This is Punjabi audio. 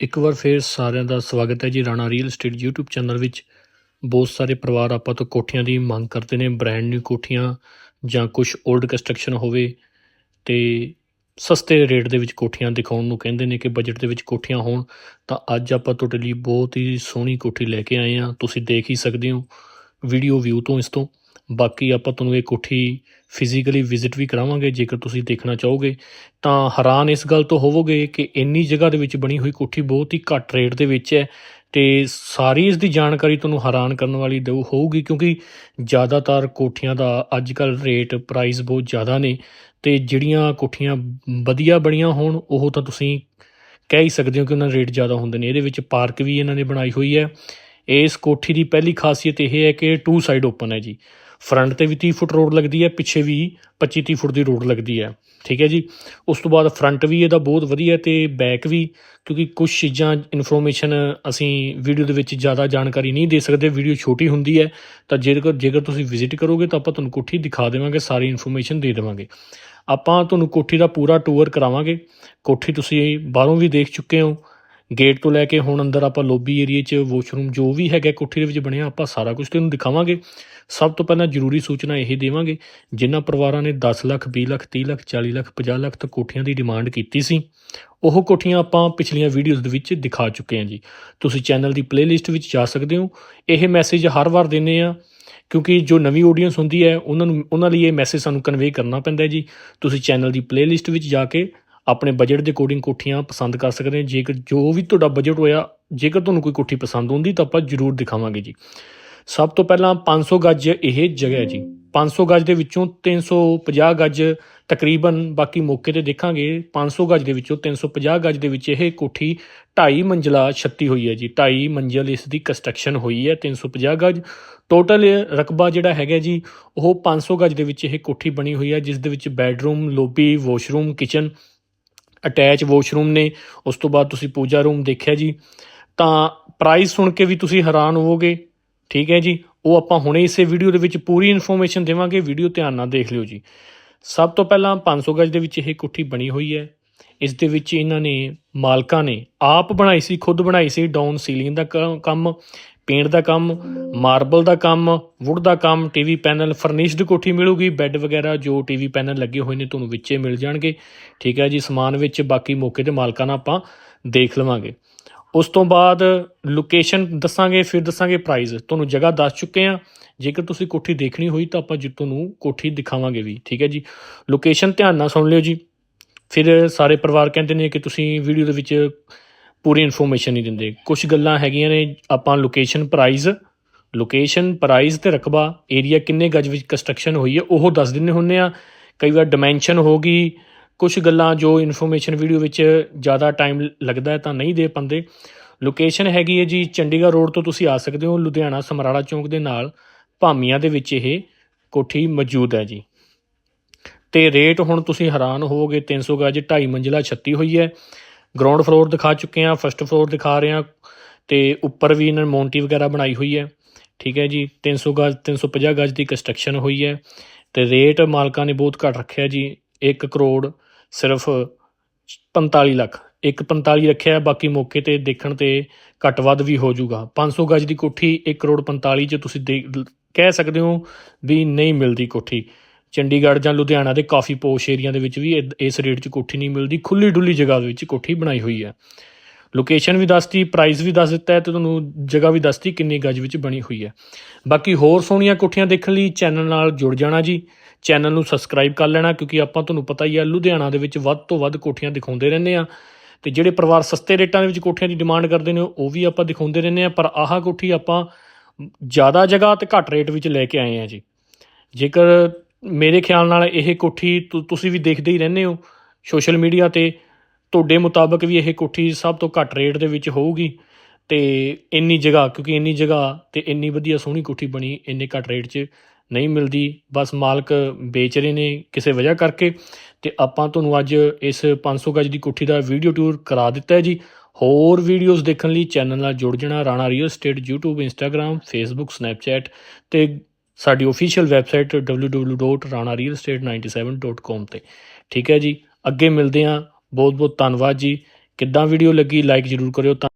ਇੱਕ ਵਾਰ ਫੇਰ ਸਾਰਿਆਂ ਦਾ ਸਵਾਗਤ ਹੈ ਜੀ Rana real estate YouTube channel ਵਿੱਚ। ਬਹੁਤ ਸਾਰੇ ਪਰਿਵਾਰ ਆਪਾਂ ਤੋਂ ਕੋਠੀਆਂ ਦੀ ਮੰਗ ਕਰਦੇ ਨੇ ਬ੍ਰੈਂਡ ਨਿਊ ਕੋਠੀਆਂ ਜਾਂ ਕੁਝ 올ਡ ਕੰਸਟਰਕਸ਼ਨ ਹੋਵੇ ਤੇ ਸਸਤੇ ਰੇਟ ਦੇ ਵਿੱਚ ਕੋਠੀਆਂ ਦਿਖਾਉਣ ਨੂੰ ਕਹਿੰਦੇ ਨੇ ਕਿ ਬਜਟ ਦੇ ਵਿੱਚ ਕੋਠੀਆਂ ਹੋਣ, ਤਾਂ ਅੱਜ ਆਪਾਂ ਤੁਹਾਡੇ ਲਈ ਬਹੁਤ ਹੀ ਸੋਹਣੀ ਕੋਠੀ ਲੈ ਕੇ ਆਏ ਹਾਂ। ਤੁਸੀਂ ਦੇਖ ਹੀ ਸਕਦੇ ਹੋ ਵੀਡੀਓ ਵਿਊ ਤੋਂ ਇਸ ਤੋਂ। ਬਾਕੀ ਆਪਾਂ ਤੁਹਾਨੂੰ ਇਹ ਕੋਠੀ ਫਿਜ਼ੀਕਲੀ ਵਿਜ਼ਿਟ ਵੀ ਕਰਾਵਾਂਗੇ, ਜੇਕਰ ਤੁਸੀਂ ਦੇਖਣਾ ਚਾਹੋਗੇ, ਤਾਂ ਹੈਰਾਨ ਇਸ ਗੱਲ ਤੋਂ ਹੋਵੋਗੇ ਕਿ ਇੰਨੀ ਜਗ੍ਹਾ ਦੇ ਵਿੱਚ ਬਣੀ ਹੋਈ ਕੋਠੀ ਬਹੁਤ ਹੀ ਘੱਟ ਰੇਟ ਦੇ ਵਿੱਚ ਹੈ ਤੇ ਸਾਰੀ ਇਸ ਦੀ ਜਾਣਕਾਰੀ ਤੁਹਾਨੂੰ ਹੈਰਾਨ ਕਰਨ ਵਾਲੀ ਦਊ ਹੋਊਗੀ, ਕਿਉਂਕਿ ਜ਼ਿਆਦਾਤਰ ਕੋਠੀਆਂ ਦਾ ਅੱਜ ਕੱਲ ਰੇਟ ਪ੍ਰਾਈਸ ਬਹੁਤ ਜ਼ਿਆਦਾ ਨੇ ਤੇ ਜਿਹੜੀਆਂ ਕੋਠੀਆਂ ਵਧੀਆ ਬਣੀਆਂ ਹੋਣ, ਉਹ ਤਾਂ ਤੁਸੀਂ ਕਹਿ ਹੀ ਸਕਦੇ ਹੋ ਕਿ ਉਹਨਾਂ ਦੇ ਰੇਟ ਜ਼ਿਆਦਾ ਹੁੰਦੇ ਨੇ। ਇਹਦੇ ਵਿੱਚ ਪਾਰਕ ਵੀ ਇਹਨਾਂ ਨੇ ਬਣਾਈ ਹੋਈ ਹੈ। ਇਸ ਕੋਠੀ ਦੀ ਪਹਿਲੀ ਖਾਸੀਅਤ ਇਹ ਹੈ ਕਿ ਟੂ ਸਾਈਡ ਓਪਨ ਹੈ ਜੀ। ਫਰੰਟ ਤੇ ਵੀ 30 ਫੁੱਟ ਰੋਡ ਲੱਗਦੀ ਹੈ, ਪਿੱਛੇ ਵੀ 25 30 ਫੁੱਟ ਦੀ ਰੋਡ ਲੱਗਦੀ ਹੈ। ਠੀਕ ਹੈ ਜੀ? ਉਸ ਤੋਂ ਬਾਅਦ ਫਰੰਟ ਵੀ ਇਹਦਾ ਬਹੁਤ ਵਧੀਆ ਤੇ ਬੈਕ ਵੀ, ਕਿਉਂਕਿ ਕੁਝ ਚੀਜ਼ਾਂ ਇਨਫੋਰਮੇਸ਼ਨ ਅਸੀਂ ਵੀਡੀਓ ਦੇ ਵਿੱਚ ਜ਼ਿਆਦਾ ਜਾਣਕਾਰੀ ਨਹੀਂ ਦੇ ਸਕਦੇ ਵੀਡੀਓ ਛੋਟੀ ਹੁੰਦੀ ਹੈ। ਤਾਂ ਜੇਕਰ ਜੇਕਰ ਤੁਸੀਂ ਵਿਜ਼ਿਟ ਕਰੋਗੇ ਤਾਂ ਆਪਾਂ ਤੁਹਾਨੂੰ ਕੋਠੀ ਦਿਖਾ ਦੇਵਾਂਗੇ, ਸਾਰੀ ਇਨਫੋਰਮੇਸ਼ਨ ਦੇ ਦੇਵਾਂਗੇ। ਆਪਾਂ ਤੁਹਾਨੂੰ ਕੋਠੀ ਦਾ ਪੂਰਾ ਟੂਰ ਕਰਾਵਾਂਗੇ। ਕੋਠੀ ਤੁਸੀਂ ਬਾਹਰੋਂ ਵੀ ਦੇਖ ਚੁੱਕੇ ਹੋ। ਗੇਟ ਤੋਂ ਲੈ ਕੇ ਹੁਣ ਅੰਦਰ ਆਪਾਂ ਲੋਬੀ ਏਰੀਆ 'ਚ ਵਾਸ਼ਰੂਮ ਜੋ ਵੀ ਹੈਗਾ, ਕੋਠੀ ਦੇ ਵਿੱਚ ਬਣਿਆ, ਆਪਾਂ ਸਾਰਾ ਕੁਝ ਤੁਹਾਨੂੰ ਦਿਖਾਵਾਂਗੇ। ਸਭ ਤੋਂ ਪਹਿਲਾਂ ਜ਼ਰੂਰੀ ਸੂਚਨਾ ਇਹ ਦੇਵਾਂਗੇ, ਜਿਨ੍ਹਾਂ ਪਰਿਵਾਰਾਂ ਨੇ 10 ਲੱਖ 20 ਲੱਖ 30 ਲੱਖ 40 ਲੱਖ 50 ਲੱਖ ਤੱਕ ਕੋਠੀਆਂ ਦੀ ਡਿਮਾਂਡ ਕੀਤੀ ਸੀ। ਉਹ ਕੋਠੀਆਂ ਆਪਾਂ ਪਿਛਲੀਆਂ ਵੀਡੀਓਜ਼ ਦੇ ਵਿੱਚ ਦਿਖਾ ਚੁੱਕੇ ਹਾਂ ਜੀ। ਤੁਸੀਂ ਚੈਨਲ ਦੀ ਪਲੇਲਿਸਟ ਵਿੱਚ ਜਾ ਸਕਦੇ ਹੋ। ਇਹ ਮੈਸੇਜ ਹਰ ਵਾਰ ਦਿੰਨੇ ਆ ਕਿਉਂਕਿ ਜੋ ਨਵੀਂ ਆਡੀਅנס ਹੁੰਦੀ ਹੈ, ਉਹਨਾਂ ਨੂੰ, ਉਹਨਾਂ ਲਈ ਇਹ ਮੈਸੇਜ ਸਾਨੂੰ ਕਨਵੇ ਕਰਨਾ ਪੈਂਦਾ ਜੀ। ਤੁਸੀਂ ਚੈਨਲ ਦੀ ਪਲੇਲਿਸਟ ਵਿੱਚ ਜਾ ਕੇ ਆਪਣੇ ਬਜਟ ਦੇ ਅਕੋਰਡਿੰਗ ਕੋਠੀਆਂ ਪਸੰਦ ਕਰ ਸਕਦੇ ਹੋ। ਜੇਕਰ ਜੋ ਵੀ ਤੁਹਾਡਾ ਬਜਟ ਹੋਇਆ, ਜੇਕਰ ਤੁਹਾਨੂੰ ਕੋਈ ਕੋਠੀ ਪਸੰਦ ਆਉਂਦੀ ਤਾਂ ਆਪਾਂ ਜ਼ਰੂਰ ਦਿਖਾਵਾਂਗੇ ਜੀ। ਸਭ ਤੋਂ ਪਹਿਲਾਂ 500 ਗੱਜ ਇਹ ਜਗ੍ਹਾ ਹੈ ਜੀ। 500 ਗੱਜ ਦੇ ਵਿੱਚੋਂ 350 ਗੱਜ ਤਕਰੀਬਨ ਬਾਕੀ ਮੌਕੇ ਤੇ ਦੇਖਾਂਗੇ। 500 ਗੱਜ ਦੇ ਵਿੱਚੋਂ 350 ਗੱਜ ਦੇ ਵਿੱਚ ਇਹ ਕੋਠੀ 2.5 ਮੰਜ਼ਲਾ ਛੱਤੀ ਹੋਈ ਹੈ ਜੀ। 2.5 ਮੰਜ਼ਲ ਇਸ ਦੀ ਕੰਸਟਰਕਸ਼ਨ ਹੋਈ ਹੈ 350 ਗੱਜ। ਟੋਟਲ ਰਕਬਾ ਜਿਹੜਾ ਹੈਗਾ ਜੀ, ਉਹ 500 ਗੱਜ ਦੇ ਵਿੱਚ ਇਹ ਕੋਠੀ ਬਣੀ ਹੋਈ ਹੈ, ਜਿਸ ਦੇ ਵਿੱਚ bedroom lobby washroom kitchen attach washroom ਨੇ, ਉਸ ਤੋਂ ਬਾਅਦ ਤੁਸੀਂ ਪੂਜਾ ਰੂਮ ਦੇਖਿਆ ਜੀ, ਤਾਂ ਪ੍ਰਾਈਸ ਸੁਣ ਕੇ ਵੀ ਤੁਸੀਂ ਹੈਰਾਨ ਹੋਵੋਗੇ, ਠੀਕ ਹੈ ਜੀ, ਉਹ ਆਪਾਂ ਹੁਣੇ ਇਸੇ ਵੀਡੀਓ ਦੇ ਵਿੱਚ ਪੂਰੀ ਇਨਫੋਰਮੇਸ਼ਨ ਦੇਵਾਂਗੇ ਵੀਡੀਓ ਧਿਆਨ ਨਾਲ ਦੇਖ ਲਿਓ ਜੀ। ਸਭ ਤੋਂ ਪਹਿਲਾਂ 500 ਗਜ ਦੇ ਵਿੱਚ ਇਹ ਕੋਠੀ ਬਣੀ ਹੋਈ ਹੈ ਇਸ ਦੇ ਵਿੱਚ ਇਹਨਾਂ ਨੇ ਮਾਲਕਾਂ ਨੇ ਆਪ ਬਣਾਈ ਸੀ, ਖੁਦ ਬਣਾਈ ਸੀ, ਡਾਊਨ ਸੀਲਿੰਗ ਦਾ ਕ- ਕੰਮ, ਪੇਂਟ ਦਾ ਕੰਮ, ਮਾਰਬਲ ਦਾ ਕੰਮ, ਵੁੱਡ ਦਾ ਕੰਮ, ਟੀਵੀ ਪੈਨਲ, ਫਰਨਿਸ਼ਡ ਕੋਠੀ ਮਿਲੂਗੀ, ਬੈੱਡ ਵਗੈਰਾ ਜੋ ਟੀਵੀ ਪੈਨਲ ਲੱਗੇ ਹੋਏ ਨੇ ਤੁਹਾਨੂੰ ਵਿੱਚੇ ਮਿਲ ਜਾਣਗੇ। ਠੀਕ ਹੈ ਜੀ, ਸਮਾਨ ਵਿੱਚ ਬਾਕੀ ਮੌਕੇ ਤੇ ਮਾਲਕਾਂ ਨਾਲ ਆਪਾਂ ਦੇਖ ਲਵਾਂਗੇ। ਉਸ ਤੋਂ ਬਾਅਦ ਲੋਕੇਸ਼ਨ ਦੱਸਾਂਗੇ, ਫਿਰ ਦੱਸਾਂਗੇ ਪ੍ਰਾਈਸ ਤੁਹਾਨੂੰ ਜਗ੍ਹਾ ਦੱਸ ਚੁੱਕੇ ਆ ਜੇਕਰ ਤੁਸੀਂ ਕੋਠੀ ਦੇਖਣੀ ਹੋਈ ਤਾਂ ਆਪਾਂ ਜਿੱਤੋਂ ਨੂੰ ਕੋਠੀ ਦਿਖਾਵਾਂਗੇ ਵੀ। ਠੀਕ ਹੈ ਜੀ ਲੋਕੇਸ਼ਨ ਧਿਆਨ ਨਾਲ ਸੁਣ ਲਿਓ ਜੀ। ਫਿਰ ਸਾਰੇ ਪਰਿਵਾਰ ਕਹਿੰਦੇ ਨੇ ਕਿ ਤੁਸੀਂ ਵੀਡੀਓ ਦੇ ਵਿੱਚ ਪੂਰੀ ਇਨਫੋਰਮੇਸ਼ਨ ਨਹੀਂ ਦਿੰਦੇ। ਕੁਝ ਗੱਲਾਂ ਹੈਗੀਆਂ ਨੇ, ਆਪਾਂ ਲੋਕੇਸ਼ਨ ਪ੍ਰਾਈਸ ਲੋਕੇਸ਼ਨ ਪ੍ਰਾਈਸ ਤੇ ਰਕਬਾ ਏਰੀਆ ਕਿੰਨੇ ਗਜ ਵਿੱਚ ਕੰਸਟਰਕਸ਼ਨ ਹੋਈ ਹੈ, ਉਹ ਦੱਸ ਦਿੰਦੇ ਹੁੰਨੇ ਆ। ਕਈ ਵਾਰ ਡਾਈਮੈਂਸ਼ਨ ਹੋ ਗਈ ਕੁਝ ਗੱਲਾਂ ਜੋ ਇਨਫੋਰਮੇਸ਼ਨ ਵੀਡੀਓ ਵਿੱਚ ਜ਼ਿਆਦਾ ਟਾਈਮ ਲੱਗਦਾ ਹੈ ਤਾਂ ਨਹੀਂ ਦੇ ਪੰਦੇ ਲੋਕੇਸ਼ਨ ਹੈਗੀ ਹੈ ਜੀ, ਚੰਡੀਗੜ੍ਹ ਰੋਡ ਤੋਂ ਤੁਸੀਂ ਆ ਸਕਦੇ ਹੋ, ਲੁਧਿਆਣਾ ਸਮਰਾਲਾ ਚੌਂਕ ਦੇ ਨਾਲ, ਭਾਮੀਆਂ ਦੇ ਵਿੱਚ ਇਹ ਕੋਠੀ ਮੌਜੂਦ ਹੈ ਜੀ। ਤੇ ਰੇਟ ਹੁਣ ਤੁਸੀਂ ਹੈਰਾਨ ਹੋਵੋਗੇ 300 ਗਜ 2.5 ਮੰਜ਼ਿਲਾ ਛੱਤੀ ਹੋਈ ਹੈ। ਗਰਾਊਂਡ ਫਲੋਰ ਦਿਖਾ ਚੁੱਕੇ ਆ ਫਰਸਟ ਫਲੋਰ ਦਿਖਾ ਰਹੇ ਆ ਤੇ ਉੱਪਰ ਵੀ ਇਹਨਾਂ ਨੇ ਮੌਂਟੀ ਵਗੈਰਾ ਬਣਾਈ ਹੋਈ ਹੈ। ਠੀਕ ਹੈ ਜੀ 300 ਗਜ 350 ਗਜ ਦੀ ਕੰਸਟਰਕਸ਼ਨ ਹੋਈ ਹੈ। ਤੇ ਰੇਟ ਮਾਲਕਾਂ ਨੇ ਬਹੁਤ ਘੱਟ ਰੱਖਿਆ ਜੀ 1 ਕਰੋੜ ਸਿਰਫ 45 ਲੱਖ। 1.45 ਰੱਖਿਆ, ਬਾਕੀ ਮੌਕੇ ਤੇ ਦੇਖਣ ਤੇ ਘੱਟ ਵੱਧ ਵੀ ਹੋ ਜਾਊਗਾ। 500 ਗਜ ਦੀ ਕੋਠੀ 1 ਕਰੋੜ 45 ਚ ਤੁਸੀਂ ਦੇਖ- ਕਹਿ ਸਕਦੇ ਹੋ ਵੀ ਨਹੀਂ ਮਿਲਦੀ ਕੋਠੀ। ਚੰਡੀਗੜ੍ਹ ਜਾਂ ਲੁਧਿਆਣਾ ਦੇ ਕਾਫੀ ਪੋਸ਼ ਏਰੀਆ ਦੇ ਵਿੱਚ ਵੀ ਇਦ- ਇਸ ਰੇਟ 'ਚ ਕੋਠੀ ਨਹੀਂ ਮਿਲਦੀ। ਖੁੱਲੀ ਡੁੱਲੀ ਜਗ੍ਹਾ ਦੇ ਵਿੱਚ ਕੋਠੀ ਬਣਾਈ ਹੋਈ ਹੈ। ਲੋਕੇਸ਼ਨ ਵੀ ਦੱਸਤੀ ਪ੍ਰਾਈਸ ਵੀ ਦੱਸ ਦਿੱਤਾ ਹੈ ਤੇ ਤੁਹਾਨੂੰ ਜਗ੍ਹਾ ਵੀ ਦੱਸਤੀ ਕਿੰਨੀ ਗਜ ਵਿੱਚ ਬਣੀ ਹੋਈ ਹੈ। ਬਾਕੀ ਹੋਰ ਸੋਹਣੀਆਂ ਕੋਠੀਆਂ ਦੇਖਣ ਲਈ ਚੈਨਲ ਨਾਲ ਜੁੜ ਜਾਣਾ ਜੀ। ਚੈਨਲ ਨੂੰ ਸਬਸਕ੍ਰਾਈਬ ਕਰ ਲੈਣਾ ਕਿਉਂਕਿ ਆਪਾਂ ਤੁਹਾਨੂੰ ਪਤਾ ਹੀ ਹੈ, ਲੁਧਿਆਣਾ ਦੇ ਵਿੱਚ ਵੱਧ ਤੋਂ ਵੱਧ ਕੋਠੀਆਂ ਦਿਖਾਉਂਦੇ ਰਹਿੰਦੇ ਆ ਤੇ ਜਿਹੜੇ ਪਰਿਵਾਰ ਸਸਤੇ ਰੇਟਾਂ ਦੇ ਵਿੱਚ ਕੋਠੀਆਂ ਦੀ ਡਿਮਾਂਡ ਕਰਦੇ ਨੇ, ਉਹ ਵੀ ਆਪਾਂ ਦਿਖਾਉਂਦੇ ਰਹਿੰਦੇ ਆ ਪਰ ਆਹ ਕੋਠੀ ਆਪਾਂ ਜ਼ਿਆਦਾ ਜਗ੍ਹਾ ਤੇ ਘੱਟ ਰੇਟ ਵਿੱਚ ਲੈ ਕੇ ਆਏ ਆ ਜੀ। ਜੇਕਰ ਮੇਰੇ ਖਿਆਲ ਨਾਲ ਇਹ ਕੋਠੀ ਤੁ- ਤੁਸੀਂ ਵੀ ਦੇਖਦੇ ਹੀ ਰਹਿੰਦੇ ਹੋ। ਸੋਸ਼ਲ ਮੀਡੀਆ ਤੇ ਤੁਹਾਡੇ ਮੁਤਾਬਕ ਵੀ ਇਹ ਕੋਠੀ ਸਭ ਤੋਂ ਘੱਟ ਰੇਟ ਦੇ ਵਿੱਚ ਹੋਊਗੀ। ਤੇ ਇੰਨੀ ਜਗ੍ਹਾ, ਕਿਉਂਕਿ ਇੰਨੀ ਜਗ੍ਹਾ ਤੇ ਇੰਨੀ ਵਧੀਆ ਸੋਹਣੀ ਕੋਠੀ ਬਣੀ, ਇੰਨੇ ਘੱਟ ਰੇਟ 'ਚ ਨਹੀਂ ਮਿਲਦੀ। ਬਸ ਮਾਲਕ ਵੇਚ ਰਹੇ ਨੇ ਕਿਸੇ ਵਜ੍ਹਾ ਕਰਕੇ। ਤੇ ਆਪਾਂ ਤੁਹਾਨੂੰ ਅੱਜ ਇਸ 500 ਗਜ ਦੀ ਕੋਠੀ ਦਾ ਵੀਡੀਓ ਟੂਰ ਕਰਾ ਦਿੱਤਾ ਹੈ ਜੀ। ਹੋਰ ਵੀਡੀਓਜ਼ ਦੇਖਣ ਲਈ ਚੈਨਲ ਨਾਲ ਜੁੜ ਜਾਣਾ। Rana real estate YouTube, Instagram, Facebook, Snapchat ਤੇ ਸਾਡੀ ਅਫੀਸ਼ੀਅਲ ਵੈਬਸਾਈਟ www.ranarealestate97.com ਤੇ। ਠੀਕ ਹੈ ਜੀ? ਅੱਗੇ ਮਿਲਦੇ ਹਾਂ। ਬਹੁਤ ਬਹੁਤ ਧੰਨਵਾਦ ਜੀ। ਕਿੱਦਾਂ ਵੀਡੀਓ ਲੱਗੀ ਲਾਈਕ ਜ਼ਰੂਰ ਕਰਿਓ। ਤਾਂ